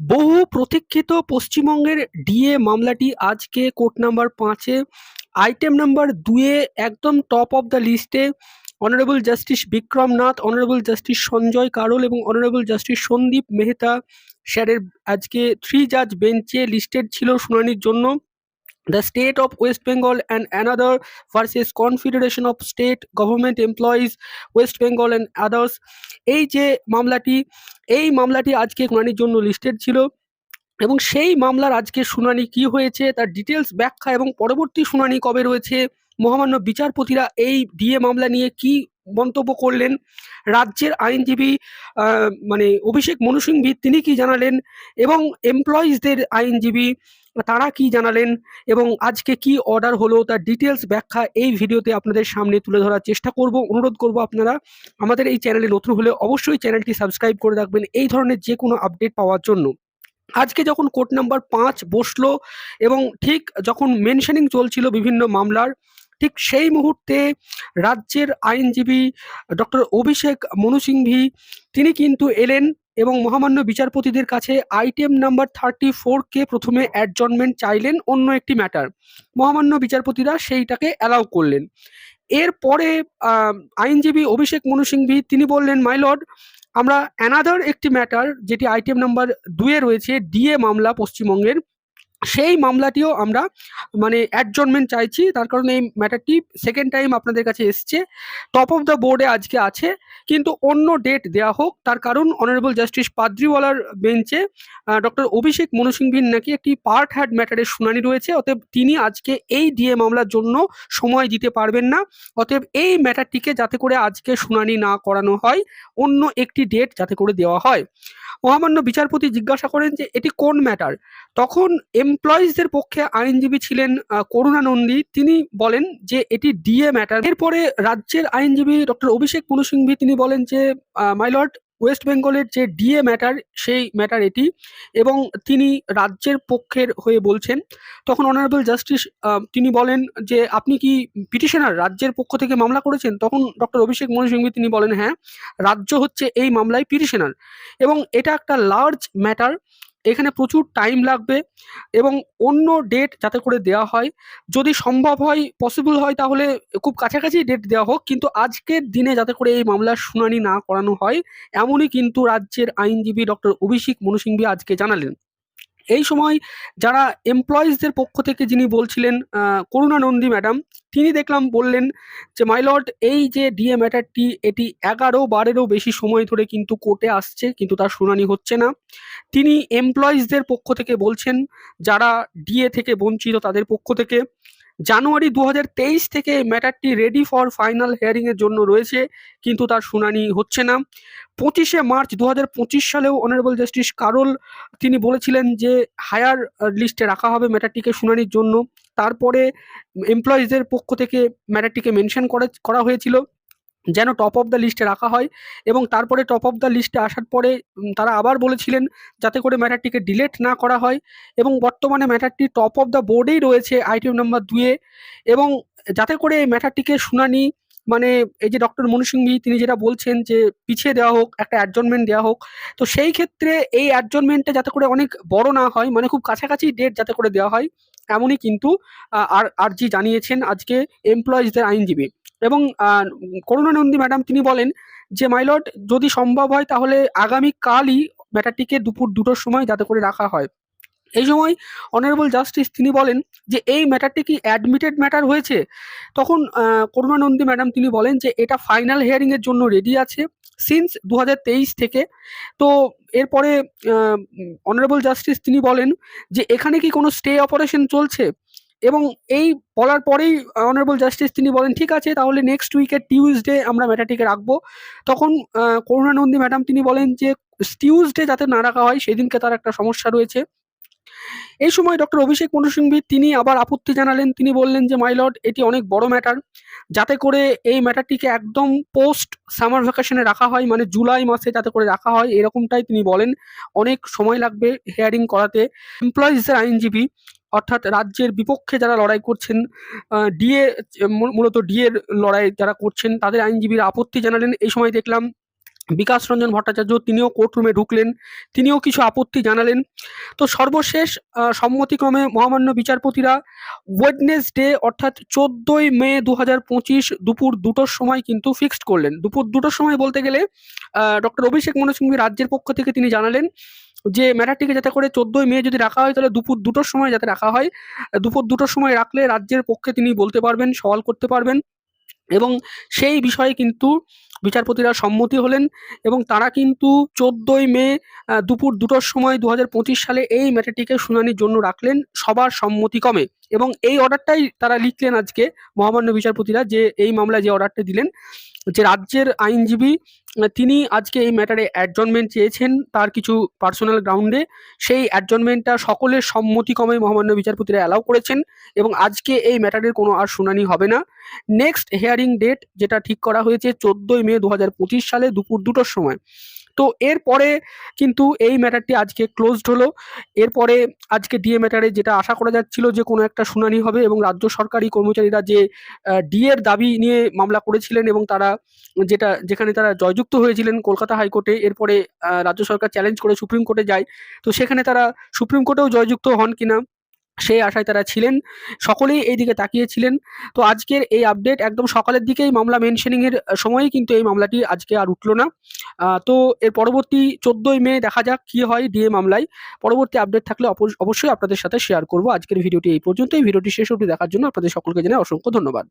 বহু প্রতীক্ষিত পশ্চিমবঙ্গের ডিএ মামলাটি আজকে কোর্ট নাম্বার পাঁচে, আইটেম নাম্বার দুয়ে একদম টপ অফ দ্য লিস্টে honourable justice Vikram Nath honourable justice Sanjay Karol এবং অনারেবল জাস্টিস সন্দীপ মেহতা স্যারের আজকে থ্রি জাজ বেঞ্চে লিস্টেড ছিল শুনানির জন্য। The state of West Bengal and another versus confederation of state government employees West Bengal and others এই যে মামলাটি, এই মামলাটি আজকে শুনানির জন্য লিস্টেড ছিল এবং সেই মামলার আজকে শুনানি কি হয়েছে, তার ডিটেলস ব্যাখ্যা এবং পরবর্তী শুনানি কবে রয়েছে, মহামান্য বিচারপতিরা এই ডিএ মামলা নিয়ে কি মন্তব্য করলেন। রাজ্যের আইনজীবী মানে অভিষেক মনু তিনি কি জানালেন এবং এমপ্লয়িজদের আইনজীবী তারা কি জানালেন এবং আজকে কি অর্ডার হলো তার ডিটেলস ব্যাখ্যা এই ভিডিওতে আপনাদের সামনে তুলে ধরার চেষ্টা করব, অনুরোধ করব আপনারা আমাদের এই চ্যানেলে নতুন হলে অবশ্যই চ্যানেলটি সাবস্ক্রাইব করে রাখবেন এই ধরনের যে কোনো আপডেট পাওয়ার জন্য। আজকে যখন কোর্ট নাম্বার পাঁচ বসল এবং ঠিক যখন মেনশনিং চলছিল বিভিন্ন মামলার ঠিক সেই মুহূর্তে রাজ্যের আইনজীবী ডক্টর অভিষেক মনু সিংভি, তিনি কিন্তু এলেন এবং মহামান্য বিচারপতিদের কাছে আইটেম নাম্বার থার্টি ফোরকে প্রথমে অ্যাডজনমেন্ট চাইলেন অন্য একটি ম্যাটার। মহামান্য বিচারপতিরা সেইটাকে অ্যালাউ করলেন। এরপরে আইনজীবী অভিষেক মনু সিংভি, তিনি বললেন, মাই লর্ড, আমরা অ্যানাদার একটি ম্যাটার, যেটি আইটেম নাম্বার দুয়ে রয়েছে, ডিএ মামলা পশ্চিমবঙ্গের সেই মামলাটিও আমরা মানে অ্যাডজনমেন্ট চাইছি। তার কারণে এই ম্যাটারটি সেকেন্ড টাইম আপনাদের কাছে এসছে। টপ অফ দ্য বোর্ডে আজকে আছে। কিন্তু অন্য ডেট দেওয়া হোক তার কারণ অনারেবল জাস্টিস পাদ্রিওয়ালার বেঞ্চে ডক্টর অভিষেক মনু সিংভির নাকি একটি পার্ট হ্যাড ম্যাটারের শুনানি রয়েছে অতএব তিনি আজকে এই ডিএ মামলার জন্য সময় দিতে পারবেন না। অতএব এই ম্যাটারটিকে যাতে করে আজকে শুনানি না করানো হয় অন্য একটি ডেট যাতে করে দেওয়া হয়। মহামান্য বিচারপতি জিজ্ঞাসা করেন যে এটি কোন ম্যাটার তখন এমপ্লয়িজদের পক্ষে আইনজীবী ছিলেন আহ, করুণা নন্দী। তিনি বলেন যে এটি ডিএ ম্যাটার এরপরে রাজ্যের আইনজীবী ডক্টর অভিষেক মনু সিংভি তিনি বলেন যে মাইলট ওয়েস্ট বেঙ্গলের যে ডিএ ম্যাটার সেই ম্যাটার এটি এবং তিনি রাজ্যের পক্ষের হয়ে বলছেন। তখন অনারেবল জাস্টিস তিনি বলেন যে, আপনি কি পিটিশনার রাজ্যের পক্ষ থেকে মামলা করেছেন? তখন ডক্টর অভিষেক মনু সিংভি তিনি বলেন হ্যাঁ রাজ্য হচ্ছে এই মামলায় পিটিশনার এবং এটা একটা লার্জ ম্যাটার এখানে প্রচুর টাইম লাগবে এবং অন্য ডেট যাতে করে দেওয়া হয়, যদি সম্ভব হয় পসিবল হয় তাহলে খুব কাছাকাছি ডেট দেওয়া হোক, কিন্তু আজকের দিনে যাতে করে এই মামলার শুনানি না করানো হয়, এমনই কিন্তু রাজ্যের আইনজীবী ডক্টর অভিষেক মনুসিংভি আজকে জানালেন। এই সময় যারা এমপ্লয়িজদের পক্ষ থেকে যিনি বলছিলেন করুণা নন্দী ম্যাডাম, তিনি দেখলাম বললেন যে মাইলট এই যে ডিএ ম্যাটারটি এটি এগারো বারেরও বেশি সময় ধরে কিন্তু কোর্টে আসছে, কিন্তু তার শুনানি হচ্ছে না। তিনি এমপ্লয়িজদের পক্ষ থেকে বলছেন, যারা ডিএ থেকে বঞ্চিত তাদের পক্ষ থেকে জানুয়ারি দু হাজার তেইশ থেকে ম্যাটারটি রেডি ফর ফাইনাল হিয়ারিং এর জন্য রয়েছে, কিন্তু তার শুনানি হচ্ছে না। পঁচিশে মার্চ দু হাজার পঁচিশ সালেও অনারেবল জাস্টিস কারোল তিনি বলেছিলেন যে হায়ার লিস্টে রাখা হবে ম্যাটারটিকে শুনানির জন্য। তারপরে এমপ্লয়িজদের পক্ষ থেকে ম্যাটারটিকে মেনশন করা হয়েছিল। যেন টপ অফ দ্য লিস্টে রাখা হয় এবং তারপরে টপ অফ দ্য লিস্টে আসার পরে তারা আবার বলেছিলেন যাতে করে ম্যাটারটিকে ডিলেট না করা হয় এবং বর্তমানে ম্যাটারটি টপ অফ দ্য বোর্ডেই রয়েছে আইটেম নাম্বার দুয়ে এবং যাতে করে এই ম্যাটারটিকে শুনানি মানে এই যে ডক্টর মনু সিংভি তিনি যেটা বলছেন যে পিছিয়ে দেওয়া হোক, একটা অ্যাডজনমেন্ট দেওয়া হোক, তো সেই ক্ষেত্রে এই অ্যাডজনমেন্টটা যাতে করে অনেক বড় না হয় মানে খুব কাছাকাছি ডেট যাতে করে দেওয়া হয়, এমনই কিন্তু আর, আরজি জানিয়েছেন আজকে এমপ্লয়িজদের আইনজীবী। এবং আহ, করুণা নন্দী ম্যাডাম তিনি বলেন যে মাইলট যদি সম্ভব হয় তাহলে আগামীকালই ম্যাটারটিকে দুপুর দুটোর সময় যাতে করে রাখা হয়। এই সময় অনারেবল জাস্টিস তিনি বলেন যে এই ম্যাটারটি কি অ্যাডমিটেড ম্যাটার হয়েছে? তখন করুণানন্দী ম্যাডাম তিনি বলেন যে এটা ফাইনাল হিয়ারিংয়ের জন্য রেডি আছে সিন্স দু হাজার তেইশ থেকে। তো এরপরে অনারেবল জাস্টিস তিনি বলেন যে এখানে কি কোনো স্টে অপারেশন চলছে? এবং এই বলার পরেই অনারেবল জাস্টিস তিনি বলেন, ঠিক আছে, তাহলে নেক্সট উইকের টিউসডে আমরা ম্যাটারটিকে রাখব। তখন করুণানন্দী ম্যাডাম তিনি বলেন যে টিউসডে যাতে না রাখা হয়, সেদিনকে তার একটা সমস্যা রয়েছে। এই সময় ডক্টর অভিষেক মনু তিনি আবার আপত্তি জানালেন। তিনি বললেন যে মাইলট এটি অনেক বড় ম্যাটার যাতে করে এই ম্যাটারটিকে একদম পোস্ট সামার ভ্যাকেশনে রাখা হয় মানে জুলাই মাসে যাতে করে রাখা হয়, এরকমটাই তিনি বলেন। অনেক সময় লাগবে হেয়ারিং করাতে। এমপ্লয়িজদের আইনজীবী অর্থাৎ রাজ্যের বিপক্ষে যারা লড়াই করছেন ডিএ মূলত ডিএর লড়াই যারা করছেন, তাদের আইনজীবীরা আপত্তি জানালেন। এই সময় দেখলাম বিকাশ রঞ্জন ভট্টাচার্য তিনিও কোর্টরুমে ঢুকলেন, তিনিও কিছু আপত্তি জানালেন। তো সর্বশেষ সম্মতিক্রমে মহামান্য বিচারপতিরা ওয়েডনেসডে অর্থাৎ চোদ্দোই মে দু হাজার পঁচিশ দুপুর দুটোর সময় কিন্তু ফিক্সড করলেন। দুপুর দুটোর সময় বলতে গেলে ডক্টর অভিষেক মনু রাজ্যের পক্ষ থেকে তিনি জানালেন যে ম্যাটারটিকে যাতে করে চোদ্দই মে যদি রাখা হয়, তাহলে দুপুর দুটোর সময় যাতে রাখা হয়। দুপুর দুটোর সময় রাখলে রাজ্যের পক্ষে তিনি বলতে পারবেন, সওয়াল করতে পারবেন এবং সেই বিষয়ে কিন্তু বিচারপতিরা সম্মতি হলেন এবং তারা কিন্তু চোদ্দই মে দুপুর দুটোর সময় দু হাজার পঁচিশ সালে এই ম্যাটারটিকে শুনানির জন্য রাখলেন সবার সম্মতিক্রমে এবং এই অর্ডারটাই তারা লিখলেন আজকে মহামান্য বিচারপতিরা যে এই মামলায় যে অর্ডারটা দিলেন। যে রাজ্যের আইনজীবী, তিনি আজকে এই ম্যাটারে অ্যাডজনমেন্ট চেয়েছেন তার কিছু পার্সোনাল গ্রাউন্ডে সেই অ্যাডজনমেন্টটা সকলের সম্মতিক্রমে মহামান্য বিচারপতিরা অ্যালাউ করেছেন এবং আজকে এই ম্যাটারের কোনো আর শুনানি হবে না। নেক্সট হেয়ারিং ডেট যেটা ঠিক করা হয়েছে, চোদ্দোই মে দু হাজার পঁচিশ সালে দুপুর দুটোর সময়। তো এরপরে কিন্তু এই ম্যাটারটি আজকে ক্লোজড হলো। এরপরে আজকে ডিএ ম্যাটারে যেটা আশা করা যাচ্ছিল যে কোনো একটা শুনানি হবে এবং রাজ্য সরকারি কর্মচারীরা যে ডিএর দাবি নিয়ে মামলা করেছিলেন এবং তারা যেটা, যেখানে তারা জয়যুক্ত হয়েছিলেন কলকাতা হাইকোর্টে এরপরে রাজ্য সরকার চ্যালেঞ্জ করে সুপ্রিম কোর্টে যায়। তো সেখানে তারা সুপ্রিম কোর্টেও জয়যুক্ত হন কিনা সেই আশায় তারা ছিলেন, সকলেই এই দিকে তাকিয়েছিলেন তো আজকের এই আপডেট একদম সকালের দিকেই মামলা মেনশনিং এর সময়ই কিন্তু এই মামলাটি আজকে আর উঠল না। তো এর পরবর্তী চোদ্দোই মে দেখা যাক কি হয় ডিএ মামলায়। পরবর্তী আপডেট থাকলে অবশ্যই আপনাদের সাথে শেয়ার করব। আজকের ভিডিওটি এই পর্যন্তই। ভিডিওটি শেষ অবধি দেখার জন্য আপনাদের সকলকে জানাই অসংখ্য ধন্যবাদ।